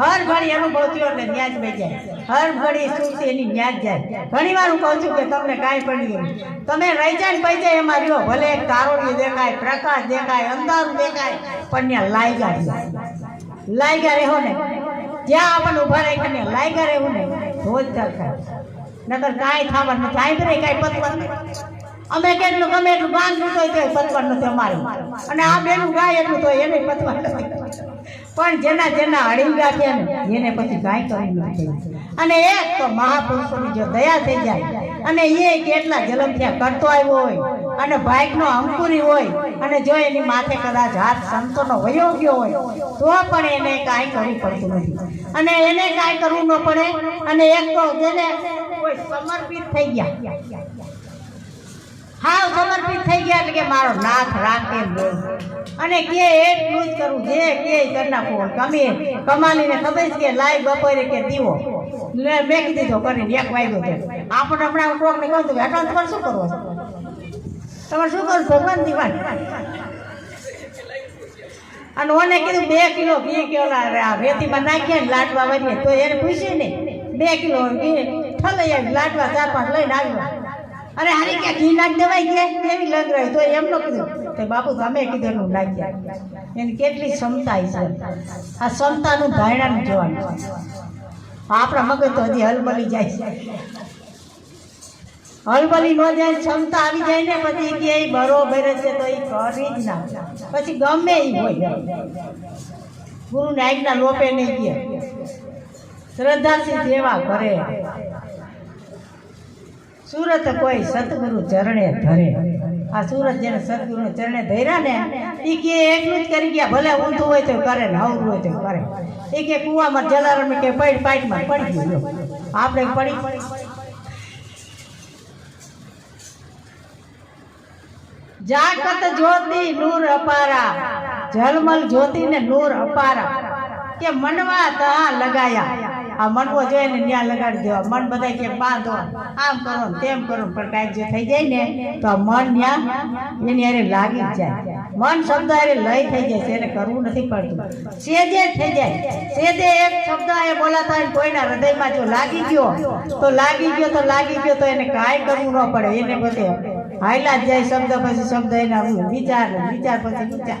હર ઘડી એનું થયો એટલે ન્યાજ બે જાય. હર ઘડી સુરતી એની ન્યાજ જાય. ઘણી હું કહું છું કે તમને કાંઈ પડ્યું નહીં. તમે રહી જાય ને પૈસા એમાં રહ્યો. ભલે તારોડી દેખાય, પ્રકાશ દેખાય, અંધારું દેખાય, પણ ત્યાં લાયગા રહ્યા લાયગા રહો ને. જ્યાં આપણને ઊભા રાખીને લાયગા રહેવું ને. તો થાય નકર કાંઈ થવાનું નથી. આઈ બરે કાંઈ પતવાનું અમે કેટલું ગમે એટલું બાંધ લૂંટો તો પતવાનું નથી અમારું. અને આ બેનું ગાય એટલું તો એને પતવાનું નથી. પણ જેના જેના અડીંગા છે ને, એને પછી કાંઈ કરી નથી અને એક તો મહાપુરુષોની જો દયા થઈ જાય, અને એ કેટલા જલમ ત્યાં કરતો આવ્યો હોય, અને ભાઈકનો અંકુરી હોય, અને જો એની માથે કદાચ હાથ સંતોનો વયો ગયો હોય, તો પણ એને કાંઈ કરવું પડતું નથી. અને એને કાંઈ કરવું ન પડે, અને એક તો જેને કોઈ સમર્પિત થઈ ગયા હાવ સમર્પિત થઈ ગયા એટલે કે મારો નાથ રાખે અને કે એટલું જ કરું, જે કે કરી નાખો. તમે કમાલીને ખબર કે લાઈ બપોરે કે દીવો. મેં કીધી દીધો કરીને એક વાગ્યો છે. આપણે હમણાં કોકને કહું છું હેઠળ તમારે શું કરવો તમારે શું કરવું ભગવાન દીવાન. અને ઓને કીધું, બે કિલો ઘી કે ઓલા આ રેતીમાં નાખીએ ને લાટવા વાળીએ તો એને પૂછીએ ને, બે કિલો ઠલાઈ લાટવા ચાર પાંચ લઈને આવ્યો. અરે હારી કે ઘી નાખ દેવાય કે એવી લગ તો એમનો કીધું. કે બાપુ તમે કીધું એનું નાખ્યા. એની કેટલી ક્ષમતા છે. આ ક્ષમતાનું ધારણાનું જોવાનું. આપણા મગજ તો હજી હલબલી જાય છે. હલબલી ન જાય, ક્ષમતા આવી જાય ને પછી કે બરોબર છે તો એ કરી જ ના. પછી ગમે એ હોય. ગુરુ આજ્ઞા લોપે નહીં કે. શ્રદ્ધાથી સેવા કરે. સુરત કોઈ સદગુરુ ચરણે ધરે. આ સુરત જેને સતગુરુ ચરણે ધર્યા ને એ કે એકલું જ કરી ગયા, ભલે ઊંધું હોય તો કરે, ને હોય તો કરે. એ કે કુવામાં જલારામ કે પૈડ પાઇટમાં પડી ગયું. આપણે પડી જાગત જ્યોતિ નૂર અપારા જલમલ જ્યોતિ ને નૂર અપારા. કે મનવા તા લગાયા. આ મનવો જોઈએ ને ત્યાં લગાડી દેવા. મન બધા કે બાંધો. આમ કરો ને તેમ કરો પણ કાંઈક જે થઈ જાય ને, તો આ મન ત્યાં એની હારે લાગી જાય. મન શબ્દ હારે લય થઈ જાય છે, એને કરવું નથી પડતું. સેજે થઈ જાય સેજે એક શબ્દ એ બોલાતા હોય કોઈના હૃદયમાં જો લાગી ગયો, તો લાગી ગયો, તો લાગી ગયો, તો એને કાંઈ કરવું ન પડે. એને બધે હાયલા જ જાય શબ્દ પછી શબ્દ એના વિચાર વિચાર પછી વિચાર.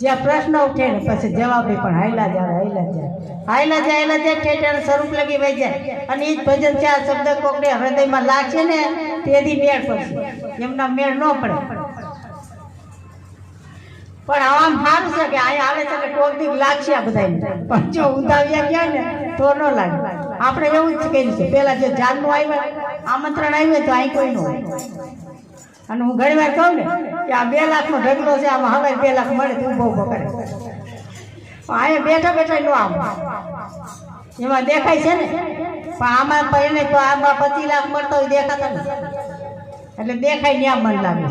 જ્યાં પ્રશ્ન ઉઠે ને પછી જવાબ પણ હાયલા જાય હાયલા જાય હાયલા જાય હાયલા જાય ઠેઠ સ્વરૂપ લગી વહી જાય. અને એ જ ભજન આ શબ્દ કોકડે હૃદયમાં લાગશે ને તેથી મેળ પડશે. એમના મેળ ન પડે. પણ આમ સારું છે કે અહીંયા આવે છે કોક દીક લાગશે આ બધા પણ જો ઉતાવ્યા ગયા ને, તો ન લાગે. આપણે એવું જ કહીએ છીએ, પેલા જે જાનનું આવ્યું, આમંત્રણ આવ્યું તો અહીં કોઈ ન હોય. અને હું ઘણી વાર કહું ને કે આ બે લાખનો ઢગલો છે, આમાં હવે બે લાખ મળે તો બહુ પણ અહીંયા બેઠા બેઠા નો આમ એમાં દેખાય છે ને? પણ આમાં એને તો આમાં પચીસ લાખ મળતો હોય દેખાતા નથી એટલે દેખાય ત્યાં મન લાગે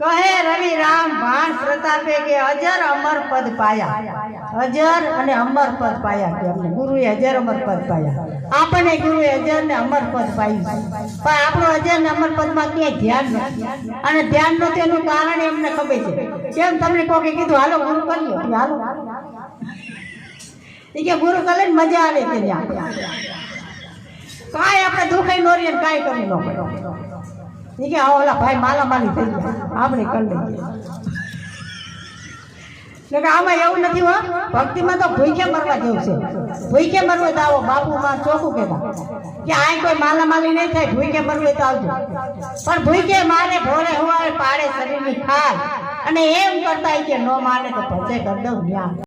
કહે રવિ રામ ભાણ પ્રતાપે કે અજર અમર પદ પાયા. અજર અને અમર પદ પાયા કે અમને ગુરુએ અજર, અમર પદ પાયા. આપણને ગુરુએ અજર ને અમર પદ પાયું. પણ આપણો અજર ને અમર પદમાં ક્યાંય ધ્યાન નથી. અને ધ્યાન નથી એનું કારણ એમને ખબર છે. કેમ તમને કોકે કીધું, હાલો, ગુરુ કરીએ હાલો. એ કે ગુરુ કરે મજા આવે કે ત્યાં કાંઈ આપણે દુખાઈ નો રહીએ ને કાંઈ કરી ન પડે. એ કે ઓલા ભાઈ માલા માલી થઈ ગયા. આપણે કરી કે આમાં એવું નથી હો, ભક્તિમાં તો ભૂખે મરવા જેવું છે. ભૂખે મરવું તો આવો, બાપુમાં ચોખ્ખું કહેતા. કે આ કોઈ માલા માલી નહીં થાય ભૂખે મરવું તો આવજો. પણ ભૂખે મારે ભોરે હુવારે પાડે શરીરની ખાર અને એમ કરતા કે ન માને તો ભજે કરી દઉં ન્યા.